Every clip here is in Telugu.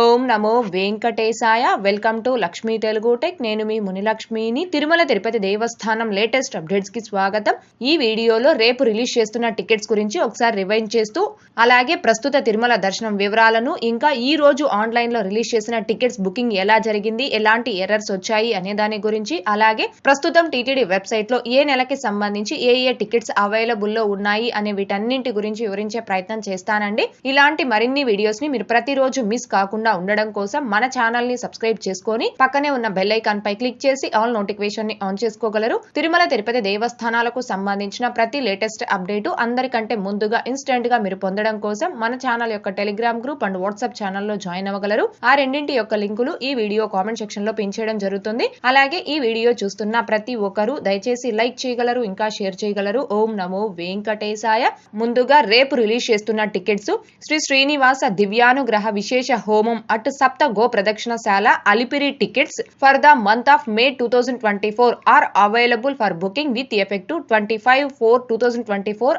ఓం నమో వెంకటేశాయ. Welcome to Lakshmi Telugu tech. నేను మీ మునిలక్ష్మిని. తిరుమల తిరుపతి దేవస్థానం లేటెస్ట్ అప్డేట్స్కి స్వాగతం. ఈ వీడియోలో రేపు రిలీజ్ చేస్తున్న టికెట్స్ గురించి ఒకసారి రివైండ్ చేస్తూ అలాగే ప్రస్తుత తిరుమల దర్శనం వివరాలను ఇంకా ఈ రోజు ఆన్లైన్లో రిలీజ్ చేసిన టికెట్స్ బుకింగ్ ఎలా జరిగింది ఎలాంటి ఎర్రర్స్ వచ్చాయి అనే దాని గురించి అలాగే ప్రస్తుతం టీటీడీ వెబ్సైట్లో ఏ నెలకి సంబంధించి ఏ ఏ టికెట్స్ అవైలబుల్లో ఉన్నాయి అనే వీటన్నింటి గురించి వివరించే ప్రయత్నం చేస్తానండి. ఇలాంటి మరిన్ని వీడియోస్ని మీరు ప్రతిరోజు మిస్ కాకుండా ఉండడం కోసం మన ఛానల్ని సబ్స్క్రైబ్ చేసుకొని పక్కనే ఉన్న బెల్ ఐకాన్ పై క్లిక్ చేసి ఆల్ నోటిఫికేషన్ని ఆన్ చేసుకోగలరు. తిరుమల తిరుపతి దేవస్థానాలకు సంబంధించిన ప్రతి లేటెస్ట్ అప్డేట్ అందరికంటే ముందుగా ఇన్స్టెంట్గా మీరు పొందడం కోసం మన ఛానల్ యొక్క టెలిగ్రామ్ గ్రూప్ అండ్ వాట్సాప్ ఛానల్లో జాయిన్ అవ్వగలరు. ఆ రెండింటి యొక్క లింకులు ఈ వీడియో కామెంట్ సెక్షన్లో పిన్ చేయడం జరుగుతుంది. అలాగే ఈ వీడియో చూస్తున్న ప్రతి ఒక్కరూ దయచేసి లైక్ చేయగలరు ఇంకా షేర్ చేయగలరు. ఓం నమో వెంకటేశాయ. ముందుగా రేపు రిలీజ్ చేస్తున్న టికెట్స్. శ్రీ శ్రీనివాస దివ్యానుగ్రహ విశేష హోమం అట్ సప్త గో ప్రదక్షిణశాల Alipiri tickets for the month of May two thousand twenty four are available for booking with effect twenty five four two thousand twenty four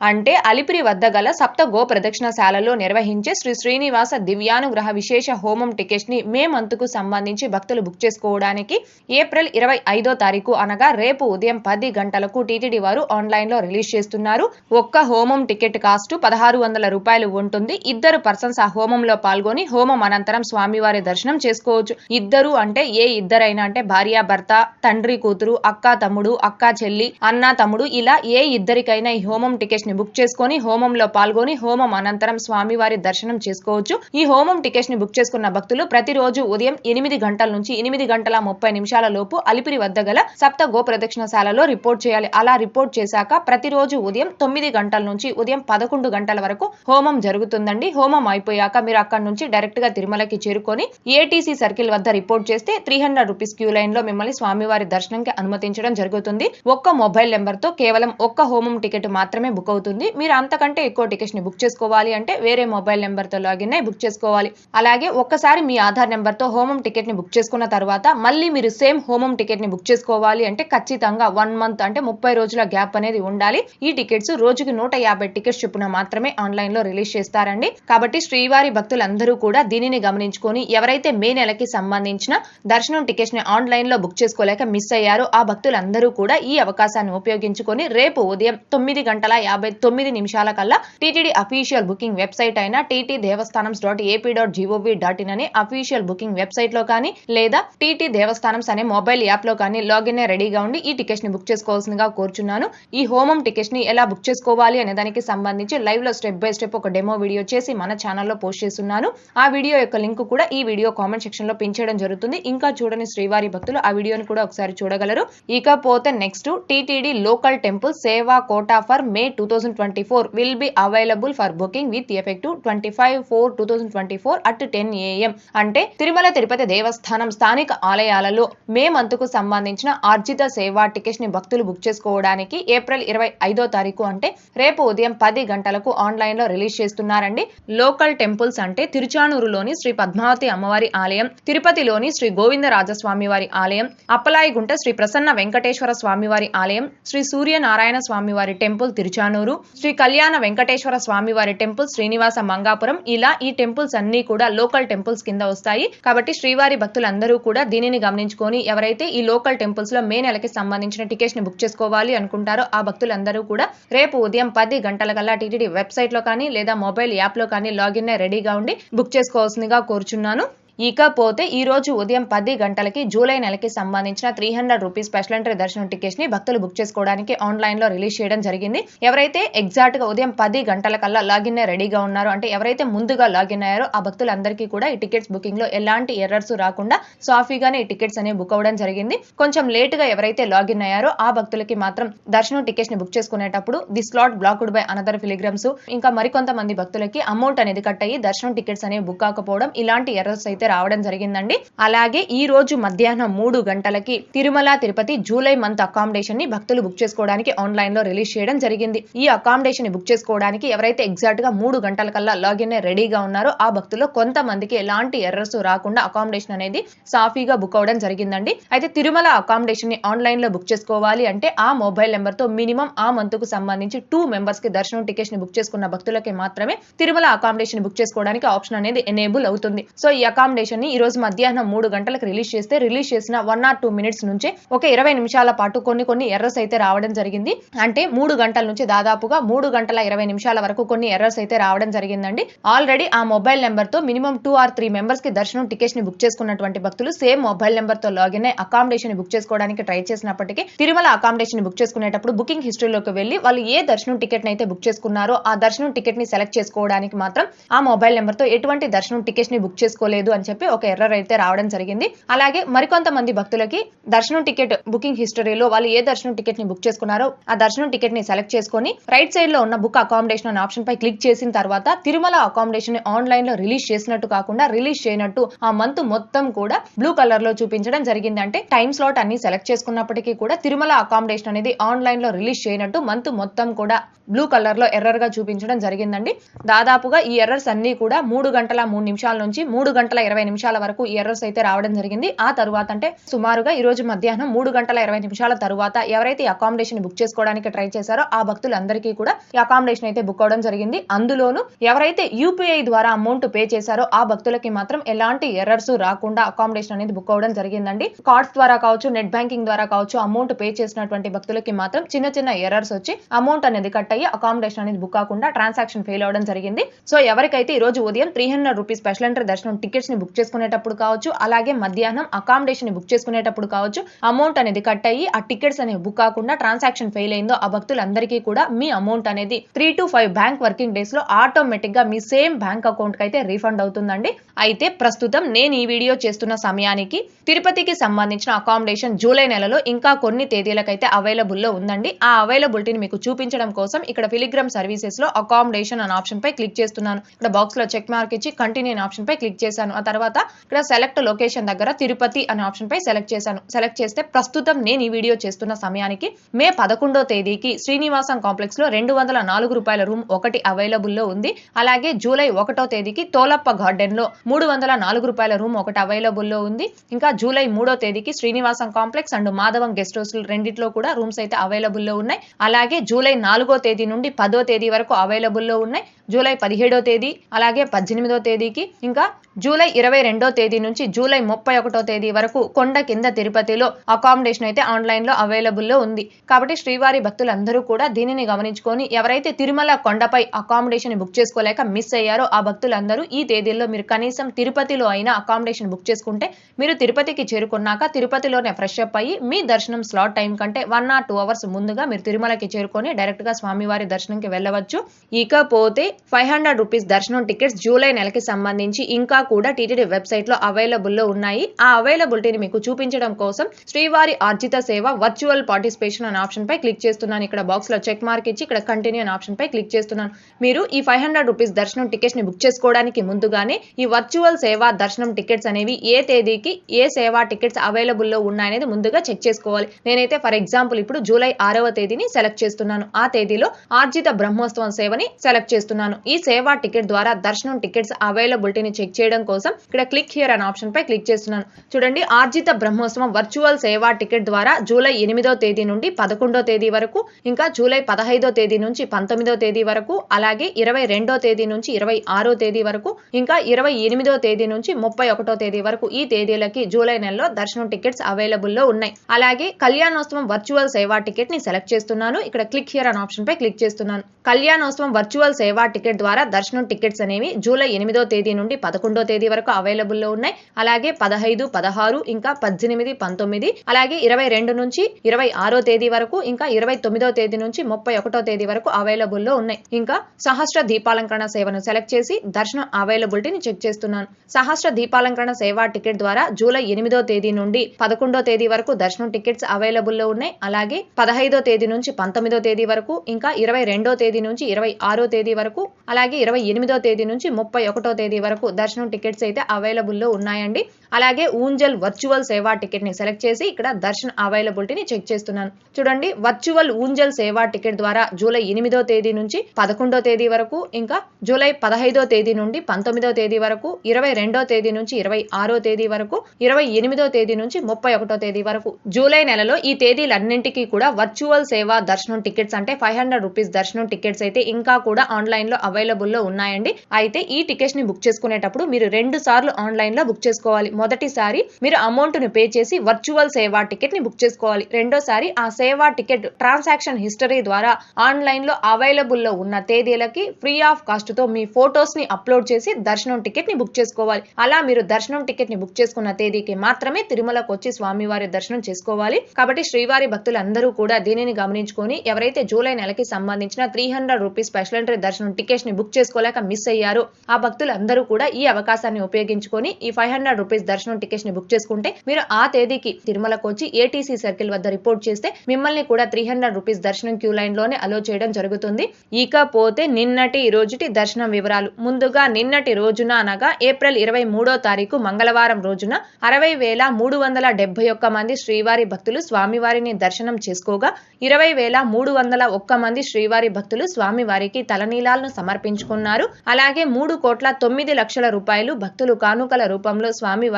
అంటే అలిపిరి వద్ద గల సప్త గో ప్రదక్షిణశాలలో నిర్వహించే శ్రీ శ్రీనివాస దివ్యానుగ్రహ విశేష హోమం టికెట్స్ని మే మంత్కు సంబంధించి భక్తులు బుక్ చేసుకోవడానికి ఏప్రిల్ ఇరవై ఐదో తారీఖు అనగా రేపు ఉదయం పది గంటలకు టీటీడీ వారు ఆన్లైన్లో రిలీజ్ చేస్తున్నారు. ఒక్క హోమం టికెట్ కాస్ట్ పదహారు వందల రూపాయలు ఉంటుంది. ఇద్దరు పర్సన్స్ ఆ హోమంలో పాల్గొని హోమం అనంతరం స్వామివారి దర్శనం చేసుకోవచ్చు. ఇద్దరు అంటే ఏ ఇద్దరైనా అంటే భార్య భర్త తండ్రి కూతురు అక్క తమ్ముడు అక్క చెల్లి అన్న తమ్ముడు ఇలా ఏ ఇద్దరికైనా ఈ హోమం టికెట్స్ ని బుక్ చేసుకొని హోమంలో పాల్గొని హోమం అనంతరం స్వామివారి దర్శనం చేసుకోవచ్చు. ఈ హోమం టికెట్స్ని బుక్ చేసుకున్న భక్తులు ప్రతిరోజు ఉదయం ఎనిమిది గంటల నుంచి ఎనిమిది గంటల ముప్పై నిమిషాల లోపు అలిపిరి వద్ద గల సప్త గోప్రదక్షిణశాలలో రిపోర్ట్ చేయాలి. అలా రిపోర్ట్ చేశాక ప్రతిరోజు ఉదయం తొమ్మిది గంటల నుంచి ఉదయం పదకొండు గంటల వరకు హోమం జరుగుతుందండి. హోమం అయిపోయాక మీరు అక్కడ నుంచి డైరెక్ట్గా తిరుమలకి చేరుకొని ఏటీసీ సర్కిల్ వద్ద రిపోర్ట్ చేస్తే త్రీ హండ్రెడ్ రూపీస్ క్యూ లైన్లో మిమ్మల్ని స్వామివారి దర్శనంకి అనుమతించడం జరుగుతుంది. ఒక్క మొబైల్ నెంబర్తో కేవలం ఒక్క హోమం టికెట్ మాత్రమే బుక్ అవుతుంది. అవుతుంది మీరు అంతకంటే ఎక్కువ టికెట్స్ని బుక్ చేసుకోవాలి అంటే వేరే మొబైల్ నెంబర్తో లాగిన్ అయి బుక్ చేసుకోవాలి. అలాగే ఒక్కసారి మీ ఆధార్ నెంబర్తో హోమం టికెట్ని బుక్ చేసుకున్న తర్వాత మళ్ళీ మీరు సేమ్ హోమం టికెట్ని బుక్ చేసుకోవాలి అంటే ఖచ్చితంగా వన్ మంత్ అంటే ముప్పై రోజుల గ్యాప్ అనేది ఉండాలి. ఈ టికెట్స్ రోజుకి నూట యాభై టికెట్స్ చొప్పున మాత్రమే ఆన్లైన్లో రిలీజ్ చేస్తారండి. కాబట్టి శ్రీవారి భక్తులందరూ కూడా దీనిని గమనించుకొని ఎవరైతే మే నెలకి సంబంధించిన దర్శనం టికెట్స్ని ఆన్లైన్లో బుక్ చేసుకోలేక మిస్ అయ్యారో ఆ భక్తులందరూ కూడా ఈ అవకాశాన్ని ఉపయోగించుకొని రేపు ఉదయం తొమ్మిది గంటల యాభై తొమ్మిది నిమిషాల కల్లా టీటీడీ అఫీషియల్ బుకింగ్ వెబ్సైట్ అయిన TT Devasthanam dot AP dot gov dot in అనే అఫీషియల్ బుకింగ్ వెబ్సైట్లో కానీ లేదా టీటీ దేవస్థానం అనే మొబైల్ యాప్లో కానీ లాగిన్ రెడీగా ఉండి ఈ టికెట్స్ని బుక్ చేసుకోవాల్సిందిగా కోరుచున్నాను. ఈ హోమం టికెట్స్ని ఎలా బుక్ చేసుకోవాలి అనే దానికి సంబంధించి లైవ్లో స్టెప్ బై స్టెప్ ఒక డెమో వీడియో చేసి మన ఛానల్లో పోస్ట్ చేస్తున్నాను. ఆ వీడియో యొక్క లింక్ కూడా ఈ వీడియో కామెంట్ సెక్షన్లో పెంచడం జరుగుతుంది. ఇంకా చూడని శ్రీవారి భక్తులు ఆ వీడియోని కూడా ఒకసారి చూడగలరు. ఇకపోతే నెక్స్ట్ టీటీడీ లోకల్ టెంపుల్ సేవా quota for May two thousand twenty four will be available for booking with effective twenty five four two thousand twenty four at ten AM అంటే తిరుమల తిరుపతి దేవస్థానం స్థానిక ఆలయాలలో మే మంత్కు సంబంధించిన ఆర్జిత సేవా టికెట్స్ని భక్తులు బుక్ చేసుకోవడానికి ఏప్రిల్ ఇరవై ఐదో తారీఖు అంటే రేపు ఉదయం పది గంటలకు ఆన్లైన్లో రిలీజ్ చేస్తున్నారండి. లోకల్ టెంపుల్స్ అంటే తిరుచానూరులోని శ్రీ పద్మావతి అమ్మవారి ఆలయం తిరుపతిలోని శ్రీ గోవిందరాజస్వామి వారి ఆలయం అప్పలాయిగుంట శ్రీ ప్రసన్న వెంకటేశ్వర స్వామివారి ఆలయం శ్రీ సూర్యనారాయణ స్వామివారి టెంపుల్ తిరుచానూరు శ్రీ కళ్యాణ వెంకటేశ్వర స్వామివారి టెంపుల్ శ్రీనివాస మంగాపురం. ఇలా ఈ టెంపుల్స్ అన్ని కూడా లోకల్ టెంపుల్స్ కింద వస్తాయి. కాబట్టి శ్రీవారి భక్తులందరూ కూడా దీనిని గమనించుకొని ఎవరైతే ఈ లోకల్ టెంపుల్స్లో మే నెలకి సంబంధించిన టికెట్స్ని బుక్ చేసుకోవాలి అనుకుంటారో ఆ భక్తులందరూ కూడా రేపు ఉదయం పది గంటల కల్లా టీటీడీ వెబ్సైట్లో కానీ లేదా మొబైల్ యాప్లో కానీ లాగిన్ రెడీగా ఉండి బుక్ చేసుకోవాల్సిందిగా కోరుచున్నాను. ఇకపోతే ఈ రోజు ఉదయం పది గంటలకి జూలై నెలకి సంబంధించిన three hundred rupees special entry దర్శనం టికెట్స్ని భక్తులు బుక్ చేసుకోవడానికి ఆన్లైన్లో రిలీజ్ చేయడం జరిగింది. ఎవరైతే ఎగ్జాక్ట్గా ఉదయం పది గంటల కల్లా లాగిన్ రెడీగా ఉన్నారో అంటే ఎవరైతే ముందుగా లాగిన్ అయ్యారో ఆ భక్తులందరికీ కూడా ఈ టికెట్స్ బుకింగ్లో ఎలాంటి ఎర్రర్స్ రాకుండా సాఫీగానే ఈ టికెట్స్ అనేవి బుక్ అవ్వడం జరిగింది. కొంచెం లేట్గా ఎవరైతే లాగిన్ అయ్యారో ఆ భక్తులకి మాత్రం దర్శనం టికెట్స్ని బుక్ చేసుకునేటప్పుడు the slot blocked by another pilgrims ఇంకా మరికొంతమంది భక్తులకి అమౌంట్ అనేది కట్ అయ్యి దర్శనం టికెట్స్ అనేవి బుక్ కాకపోవడం ఇలాంటి ఎర్రర్స్ అయితే రావడం జరిగిందండి. అలాగే ఈ రోజు మధ్యాహ్నం మూడు గంటలకి తిరుమల తిరుపతి జూలై మంత్ అకామిడేషన్ని భక్తులు బుక్ చేసుకోవడానికి ఆన్లైన్లో రిలీజ్ చేయడం జరిగింది. ఈ అకామిడేషన్ని బుక్ చేసుకోవడానికి ఎవరైతే ఎగ్జాక్ట్గా మూడు గంటల కల్లా లాగిన్ రెడీగా ఉన్నారో ఆ భక్తులు కొంతమందికి ఎలాంటి ఎర్రర్స్ రాకుండా అకామిడేషన్ అనేది సాఫీగా బుక్ అవడం జరిగిందండి. అయితే తిరుమల అకామిడేషన్ని ఆన్లైన్లో బుక్ చేసుకోవాలి అంటే ఆ మొబైల్ నెంబర్తో మినిమం ఆ మంత్కు సంబంధించి టూ మెంబర్స్కి దర్శనం టికెట్స్ని బుక్ చేసుకున్న భక్తులకి మాత్రమే తిరుమల అకామిడేషన్ బుక్ చేసుకోవడానికి ఆప్షన్ అనేది ఎనేబుల్ అవుతుంది. సో ఈ అకామిడేషన్ ని ఈ రోజు మధ్యాహ్నం మూడు గంటలకు రిలీజ్ చేస్తే రిలీజ్ చేసిన వన్ ఆర్ టూ మినిట్స్ నుంచి ఒక ఇరవై నిమిషాల పాటు కొన్ని కొన్ని ఎర్రర్స్ అయితే రావడం జరిగింది. అంటే మూడు గంటల నుంచి దాదాపుగా మూడు గంటల ఇరవై నిమిషాల వరకు కొన్ని ఎర్రర్స్ అయితే రావడం జరిగిందండి. ఆల్రెడీ ఆ మొబైల్ నెంబర్తో మినిమం టూ ఆర్ త్రీ మెంబర్స్కి దర్శనం టికెట్స్ని బుక్ చేసుకున్నటువంటి భక్తులు సేమ్ మొబైల్ నెంబర్తో లాగిన్ అయి అకామిడేషన్ బుక్ చేసుకోవడానికి ట్రై చేసినప్పటికీ తిరుమల అకామిడేషన్ బుక్ చేసుకునేటప్పుడు బుకింగ్ హిస్టరీలోకి వెళ్ళి వాళ్ళు ఏ దర్శనం టికెట్ అయితే బుక్ చేసుకున్నారో ఆ దర్శనం టికెట్ని సెలెక్ట్ చేసుకోవడానికి మాత్రం ఆ మొబైల్ నెంబర్తో ఎటువంటి దర్శనం టికెట్స్ని బుక్ చేసుకోలేదు అని చెప్పి ఒక ఎర్రర్ అయితే రావడం జరిగింది. అలాగే మరికొంతమంది భక్తులకి దర్శనం టికెట్ బుకింగ్ హిస్టరీలో వాళ్ళు ఏ దర్శనం టికెట్ని బుక్ చేసుకున్నారో ఆ దర్శనం టికెట్ని సెలెక్ట్ చేసుకొని రైట్ సైడ్లో ఉన్న బుక్ అకామిడేషన్ అనే ఆప్షన్ పై క్లిక్ చేసిన తర్వాత తిరుమల అకామిడేషన్ ఆన్లైన్లో రిలీజ్ చేసినట్టు కాకుండా రిలీజ్ చేయనట్టు ఆ మంత్ మొత్తం కూడా బ్లూ కలర్లో చూపించడం జరిగింది. అంటే టైం స్లాట్ అన్ని సెలెక్ట్ చేసుకున్నప్పటికీ కూడా తిరుమల అకామిడేషన్ అనేది ఆన్లైన్లో రిలీజ్ చేయనట్టు మంత్ మొత్తం కూడా బ్లూ కలర్లో ఎర్రర్గా చూపించడం జరిగిందండి. దాదాపుగా ఈ ఎర్రర్స్ అన్ని కూడా మూడు గంటల మూడు నిమిషాల నుంచి మూడు గంటల ఇరవై నిమిషాల వరకు ఈ ఎర్రర్స్ అయితే రావడం జరిగింది. ఆ తర్వాత అంటే సుమారుగా ఈ రోజు మధ్యాహ్నం మూడు గంటల ఇరవై నిమిషాల తర్వాత ఎవరైతే అకామిడేషన్ బుక్ చేసుకోవడానికి ట్రై చేశారో ఆ భక్తులందరికీ కూడా ఈ అకామిడేషన్ అయితే బుక్ అవడం జరిగింది. అందులోనూ ఎవరైతే యూపీఐ ద్వారా అమౌంట్ పే చేశారో ఆ భక్తులకి మాత్రం ఎలాంటి ఎర్రర్స్ రాకుండా అకామిడేషన్ అనేది బుక్ అవడం జరిగిందండి. కార్డ్స్ ద్వారా కావచ్చు నెట్ బ్యాంకింగ్ ద్వారా కావచ్చు అమౌంట్ పే చేసినటువంటి భక్తులకి మాత్రం చిన్న చిన్న ఎర్రర్స్ వచ్చి అమౌంట్ అనేది కట్ అయ్యి అకామిడేషన్ అనేది బుక్ కాకుండా ట్రాన్సాక్షన్ ఫెయిల్ అవడం జరిగింది. సో ఎవరికైతే ఈ రోజు ఉదయం three hundred rupees special enter దర్శనం టికెట్స్ని బుక్ చేసుకునేటప్పుడు కావచ్చు అలాగే మధ్యాహ్నం అకామిడేషన్ని బుక్ చేసుకునేటప్పుడు కావచ్చు అమౌంట్ అనేది కట్ అయ్యి ఆ టికెట్స్ అనేవి బుక్ కాకుండా ట్రాన్సాక్షన్ ఫెయిల్ అయిందో ఆ భక్తులందరికీ కూడా మీ అమౌంట్ అనేది three to five bank working డేస్లో ఆటోమేటిక్గా మీ సేమ్ బ్యాంక్ అకౌంట్కి అయితే రీఫండ్ అవుతుందండి. అయితే ప్రస్తుతం నేను ఈ వీడియో చేస్తున్న సమయానికి తిరుపతికి సంబంధించిన అకామిడేషన్ జూలై నెలలో ఇంకా కొన్ని తేదీలకైతే అవైలబుల్లో ఉందండి. ఆ అవైలబిలిటీని మీకు చూపించడం కోసం ఇక్కడ ఫిలిగ్రామ్ సర్వీసెస్లో అకామిడేషన్ అనే ఆప్షన్ పై క్లిక్ చేస్తున్నాను. ఇక్కడ బాక్స్లో చెక్ మార్క్ ఇచ్చి కంటిన్యూ ఆప్షన్ పై క్లిక్ చేశాను. తర్వాత ఇక్కడ సెలెక్ట్ లొకేషన్ దగ్గర తిరుపతి అనే ఆప్షన్ పై సెలెక్ట్ చేశాను. సెలెక్ట్ చేస్తే ప్రస్తుతం నేను ఈ వీడియో చేస్తున్న సమయానికి మే పదకొండో తేదీకి శ్రీనివాసం కాంప్లెక్స్లో రెండు వందల నాలుగు రూపాయల రూమ్ ఒకటి అవైలబుల్లో ఉంది. అలాగే జూలై ఒకటో తేదీకి తోలప్ప గార్డెన్లో మూడు వందల నాలుగు రూపాయల రూమ్ ఒకటి అవైలబుల్లో ఉంది. ఇంకా జూలై మూడో తేదీకి Srinivasam complex and Madhavam guest house రెండిట్లో కూడా రూమ్స్ అయితే అవైలబుల్లో ఉన్నాయి. అలాగే జూలై నాలుగో తేదీ నుండి పదో తేదీ వరకు అవైలబుల్లో ఉన్నాయి. జూలై పదిహేడో తేదీ అలాగే పద్దెనిమిదో తేదీకి ఇంకా జూలై ఇరవై రెండో తేదీ నుంచి జూలై ముప్పై ఒకటో తేదీ వరకు కొండ కింద తిరుపతిలో అకామిడేషన్ అయితే ఆన్లైన్లో అవైలబుల్లో ఉంది. కాబట్టి శ్రీవారి భక్తులందరూ కూడా దీనిని గమనించుకొని ఎవరైతే తిరుమల కొండపై అకామిడేషన్ బుక్ చేసుకోలేక మిస్ అయ్యారో ఆ భక్తులందరూ ఈ తేదీల్లో మీరు కనీసం తిరుపతిలో అయినా అకామిడేషన్ బుక్ చేసుకుంటే మీరు తిరుపతికి చేరుకున్నాక తిరుపతిలోనే ఫ్రెష్ అప్ అయ్యి మీ దర్శనం స్లాట్ టైం కంటే వన్ ఆర్ టూ అవర్స్ ముందుగా మీరు తిరుమలకి చేరుకొని డైరెక్ట్గా స్వామివారి దర్శనంకి వెళ్ళవచ్చు. ఇకపోతే ఫైవ్ హండ్రెడ్ రూపీస్ దర్శనం టికెట్స్ జూలై నెలకి సంబంధించి ఇంకా కూడా టీటీడీ వెబ్సైట్లో అవైలబుల్లో ఉన్నాయి. ఆ అవైలబిలిటీని మీకు చూపించడం కోసం శ్రీవారి ఆర్జిత సేవ వర్చువల్ పార్టిసిపేషన్ అనే ఆప్షన్ పై క్లిక్ చేస్తున్నాను. ఇక్కడ బాక్స్లో చెక్ మార్క్ ఇచ్చి ఇక్కడ కంటిన్యూ అనే ఆప్షన్ పై క్లిక్ చేస్తున్నాను. మీరు ఈ ఫైవ్ హండ్రెడ్ రూపీస్ దర్శనం టికెట్స్ని బుక్ చేసుకోవడానికి ముందుగానే ఈ వర్చువల్ సేవ దర్శనం టికెట్స్ అనేవి ఏ తేదీకి ఏ సేవా టికెట్స్ అవైలబుల్లో ఉన్నాయనేది ముందుగా చెక్ చేసుకోవాలి. నేనైతే ఫర్ ఎగ్జాంపుల్ ఇప్పుడు జూలై ఆరవ తేదీని సెలెక్ట్ చేస్తున్నాను. ఆ తేదీలో ఆర్జిత బ్రహ్మోత్సవం సేవని సెలెక్ట్ చేస్తున్నాను. ఈ సేవా టికెట్ ద్వారా దర్శనం టికెట్స్ అవైలబిలిటీని చెక్ చేయడం కోసం ఇక్కడ క్లిక్ హియర్ అనే ఆప్షన్ పై క్లిక్ చేస్తున్నాను. చూడండి ఆర్జిత బ్రహ్మోత్సవం వర్చువల్ సేవా టికెట్ ద్వారా జూలై ఎనిమిదో తేదీ నుండి పదకొండో తేదీ వరకు ఇంకా జూలై పదహైదో తేదీ నుంచి పంతొమ్మిదో తేదీ వరకు అలాగే ఇరవై రెండో తేదీ నుంచి ఇరవై ఆరో తేదీ వరకు ఇంకా ఇరవై ఎనిమిదో తేదీ నుంచి ముప్పై ఒకటో తేదీ వరకు ఈ తేదీలకి జూలై నెలలో దర్శనం టికెట్స్ అవైలబుల్లో ఉన్నాయి. అలాగే కళ్యాణోత్సవం వర్చువల్ సేవా టికెట్ని సెలెక్ట్ చేస్తున్నాను. ఇక్కడ క్లిక్ హియర్ అనే ఆప్షన్ పై క్లిక్ చేస్తున్నాను. కళ్యాణోత్సవం వర్చువల్ సేవా టికెట్ ద్వారా దర్శనం టికెట్స్ అనేవి జూలై ఎనిమిదో తేదీ నుండి పదకొండో తేదీ వరకు అవైలబుల్లో ఉన్నాయి. అలాగే పదహైదు పదహారు ఇంకా పద్దెనిమిది పంతొమ్మిది అలాగే ఇరవై రెండు నుంచి ఇరవై ఆరో తేదీ వరకు ఇంకా ఇరవై తొమ్మిదో తేదీ నుంచి ముప్పై ఒకటో తేదీ వరకు అవైలబుల్లో ఉన్నాయి. ఇంకా సహస్ర దీపాలంకరణ సేవను సెలెక్ట్ చేసి దర్శనం అవైలబిలిటీని చెక్ చేస్తున్నాను. సహస్ర దీపాలంకరణ సేవా టికెట్ ద్వారా జూలై ఎనిమిదో తేదీ నుండి పదకొండో తేదీ వరకు దర్శనం టికెట్స్ అవైలబుల్లో ఉన్నాయి. అలాగే పదహైదో తేదీ నుంచి పంతొమ్మిదో తేదీ వరకు ఇంకా ఇరవై రెండో తేదీ నుంచి ఇరవై ఆరో తేదీ వరకు వరకు అలాగే ఇరవై ఎనిమిదో తేదీ నుంచి ముప్పై ఒకటో తేదీ వరకు దర్శనం టికెట్స్ అయితే అవైలబుల్లో ఉన్నాయండి. అలాగే ఊంజల్ వర్చువల్ సేవా టికెట్ని సెలెక్ట్ చేసి ఇక్కడ దర్శన్ అవైలబిలిటీని చెక్ చేస్తున్నాను. చూడండి వర్చువల్ ఊంజల్ సేవా టికెట్ ద్వారా జూలై ఎనిమిదో తేదీ నుంచి పదకొండో తేదీ వరకు ఇంకా జూలై పదహైదో తేదీ నుండి పంతొమ్మిదో తేదీ వరకు ఇరవై రెండో తేదీ నుంచి ఇరవై ఆరో తేదీ వరకు ఇరవై ఎనిమిదో తేదీ నుంచి ముప్పై ఒకటో తేదీ వరకు. జూలై నెలలో ఈ తేదీలన్నింటికీ కూడా వర్చువల్ సేవా దర్శనం టికెట్స్ అంటే ఫైవ్ హండ్రెడ్ రూపీస్ దర్శనం టికెట్స్ అయితే ఇంకా కూడా ఆన్లైన్లో అవైలబుల్లో ఉన్నాయండి. అయితే ఈ టికెట్స్ని బుక్ చేసుకునేటప్పుడు మీరు రెండు సార్లు ఆన్లైన్లో బుక్ చేసుకోవాలి. మొదటిసారి మీరు అమౌంట్ను పే చేసి వర్చువల్ సేవా టికెట్ని బుక్ చేసుకోవాలి. రెండోసారి ఆ సేవా టికెట్ ట్రాన్సాక్షన్ హిస్టరీ ద్వారా ఆన్లైన్లో అవైలబుల్లో ఉన్న తేదీలకి ఫ్రీ ఆఫ్ కాస్ట్తో మీ ఫోటోస్ని అప్లోడ్ చేసి దర్శనం టికెట్ని బుక్ చేసుకోవాలి. అలా మీరు దర్శనం టికెట్ని బుక్ చేసుకున్న తేదీకి మాత్రమే తిరుమలకు వచ్చి స్వామివారి దర్శనం చేసుకోవాలి. కాబట్టి శ్రీవారి భక్తులందరూ కూడా దీనిని గమనించుకొని ఎవరైతే జూలై నెలకి సంబంధించిన three hundred rupees special entry దర్శనం టికెట్స్ని బుక్ చేసుకోలేక మిస్ అయ్యారు ఆ భక్తులందరూ కూడా ఈ అవకాశాన్ని ఉపయోగించుకొని ఈ ఫైవ్ హండ్రెడ్ రూపీస్ దర్శనం టికెట్స్ని బుక్ చేసుకుంటే మీరు ఆ తేదీకి తిరుమలకు వచ్చి ఏటీసీ సర్కిల్ వద్ద రిపోర్ట్ చేస్తే మిమ్మల్ని కూడా త్రీ హండ్రెడ్ రూపీస్ దర్శనం క్యూ లైన్లోనే అలో చేయడం జరుగుతుంది. ఇకపోతే నిన్నటి ఈ రోజుటి దర్శనం వివరాలు. ముందుగా నిన్నటి రోజున అనగా ఏప్రిల్ ఇరవై మూడో తారీఖు మంగళవారం రోజున అరవై వేల మూడు వందల డెబ్బై ఒక్క మంది శ్రీవారి భక్తులు స్వామివారిని దర్శనం చేసుకోగా ఇరవై వేల మూడు వందల ఒక్క మంది శ్రీవారి భక్తులు స్వామివారికి తలనీలాలను సమర్పించుకున్నారు. అలాగే మూడు కోట్ల తొమ్మిది లక్షల రూపాయలు భక్తులు కానుకల రూపంలో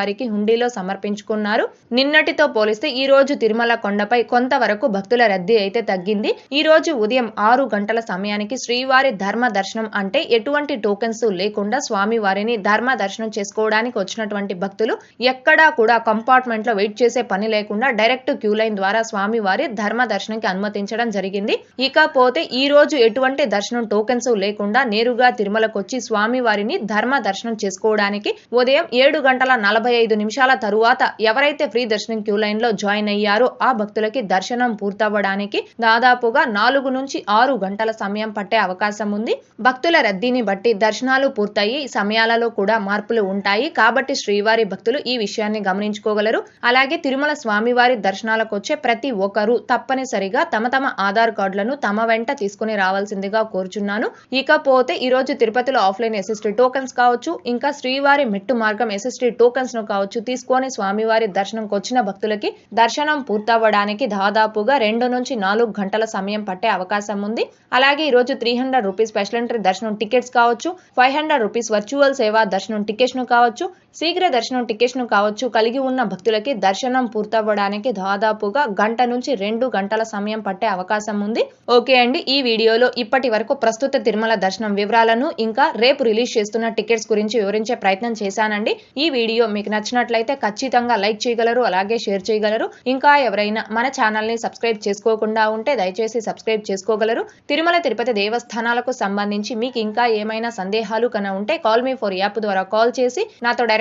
స్వామివారికి హుండీలో సమర్పించుకున్నారు. నిన్నటితో పోలిస్తే ఈ రోజు తిరుమల కొండపై కొంతవరకు భక్తుల రద్దీ అయితే తగ్గింది. ఈ రోజు ఉదయం ఆరు గంటల సమయానికి శ్రీవారి ధర్మ దర్శనం అంటే ఎటువంటి టోకెన్స్ లేకుండా స్వామివారిని ధర్మ దర్శనం చేసుకోవడానికి వచ్చినటువంటి భక్తులు ఎక్కడా కూడా కంపార్ట్మెంట్లో వెయిట్ చేసే పని లేకుండా డైరెక్ట్ క్యూ లైన్ ద్వారా స్వామివారి ధర్మ దర్శనంకి అనుమతించడం జరిగింది. ఇకపోతే ఈ రోజు ఎటువంటి దర్శనం టోకెన్స్ లేకుండా నేరుగా తిరుమలకు వచ్చి స్వామివారిని ధర్మ దర్శనం చేసుకోవడానికి ఉదయం ఏడు గంటల నలభై ఐదు నిమిషాల తరువాత ఎవరైతే ఫ్రీ దర్శనం క్యూ లైన్లో జాయిన్ అయ్యారో ఆ భక్తులకి దర్శనం పూర్తవ్వడానికి దాదాపుగా నాలుగు నుంచి ఆరు గంటల సమయం పట్టే అవకాశం ఉంది. భక్తుల రద్దీని బట్టి దర్శనాలు పూర్తయి సమయాలలో కూడా మార్పులు ఉంటాయి. కాబట్టి శ్రీవారి భక్తులు ఈ విషయాన్ని గమనించుకోగలరు. అలాగే తిరుమల స్వామివారి దర్శనాలకు వచ్చే ప్రతి ఒక్కరూ తప్పనిసరిగా తమ తమ ఆధార్ కార్డులను తమ వెంట తీసుకుని రావాల్సిందిగా కోరుచున్నాను. ఇకపోతే ఈ రోజు తిరుపతిలో ఆఫ్లైన్ ఎస్ఎస్టీ టోకెన్స్ కావచ్చు. ఇంకా శ్రీవారి మెట్టు మార్గం ఎస్ఎస్టీ టోకెన్స్ను కావచ్చు. తీసుకొని స్వామివారి దర్శనంకి వచ్చిన భక్తులకి దర్శనం పూర్తవ్వడానికి దాదాపుగా రెండు నుంచి నాలుగు గంటల సమయం పట్టే అవకాశం ఉంది. అలాగే ఈ రోజు three hundred rupees special entry దర్శనం టికెట్స్ కావచ్చు. ఫైవ్ హండ్రెడ్ రూపీస్ వర్చువల్ సేవా దర్శనం టికెట్స్ను కావచ్చు. శీఘ్ర దర్శనం టికెట్ను ను కావచ్చు కలిగి ఉన్న భక్తులకి దర్శనం పూర్తవ్వడానికి దాదాపుగా గంట నుంచి రెండు గంటల సమయం పట్టే అవకాశం ఉంది. ఓకే అండి ఈ వీడియోలో ఇప్పటి వరకు ప్రస్తుత తిరుమల దర్శనం వివరాలను ఇంకా రేపు రిలీజ్ చేస్తున్న టికెట్స్ గురించి వివరించే ప్రయత్నం చేశానండి. ఈ వీడియో మీకు నచ్చినట్లయితే ఖచ్చితంగా లైక్ చేయగలరు అలాగే షేర్ చేయగలరు. ఇంకా ఎవరైనా మన ఛానల్ని సబ్స్క్రైబ్ చేసుకోకుండా ఉంటే దయచేసి సబ్స్క్రైబ్ చేసుకోగలరు. తిరుమల తిరుపతి దేవస్థానాలకు సంబంధించి మీకు ఇంకా ఏమైనా సందేహాలు కన ఉంటే కాల్ మీ ఫోర్ యాప్ ద్వారా కాల్ చేసి నాతో డైరెక్ట్